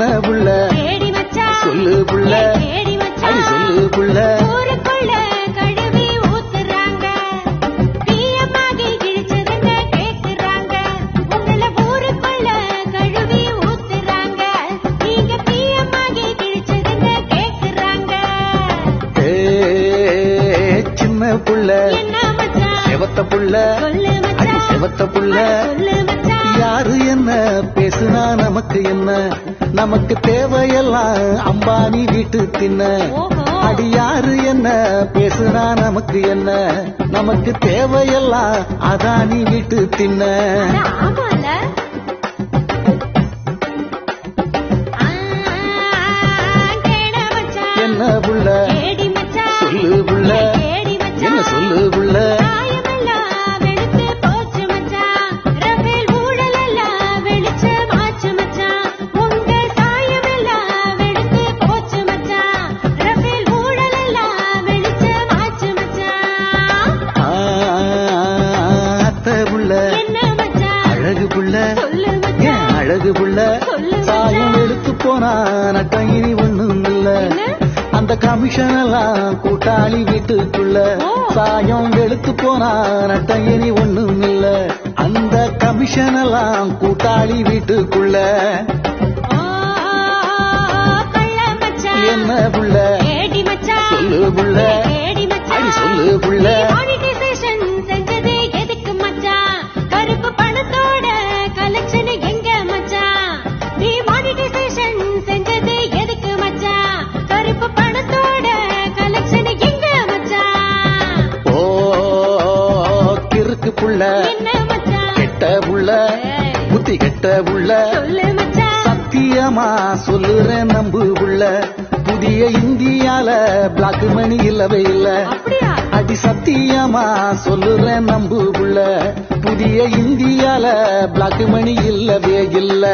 என்ன புள்ள? சொல்லு புள்ள. சொல்லு செவத்த புள்ள. செவத்த புள்ள. யாரு பேசுனா நமக்கு என்ன? நமக்கு தேவையெல்லாம் அம்பானி வீட்டு தின்ன. அடி யாரு என்ன? பேசுனா நமக்கு என்ன? நமக்கு தேவையெல்லாம் அதானி வீட்டு தின்ன. புள்ள ஏன் அழகு புள்ள சாயம் எடுத்து போனா நட்டம் இனி ஒண்ணும் இல்ல? அந்த கமிஷன் எல்லாம் கூட்டாளி வீட்டுக்குள்ள. சாயம் வெளுத்து போனா நட்டம் இனி ஒண்ணும் இல்ல அந்த கமிஷன் எல்லாம் கூட்டாளி வீட்டுக்குள்ள என்ன புள்ள சொல்லு புள்ள மச்சான் கெட்ட ஏய், புத்தி கெட்ட மச்சான் சத்தியமா சொல்லுறேன் நம்பு புள்ள புதிய இந்தியால பிளாக் மணி இல்லவே இல்ல. அடி சத்தியமா சொல்லுறேன் நம்பு புள்ள புதிய இந்தியால பிளாக் மணி இல்லவே இல்ல.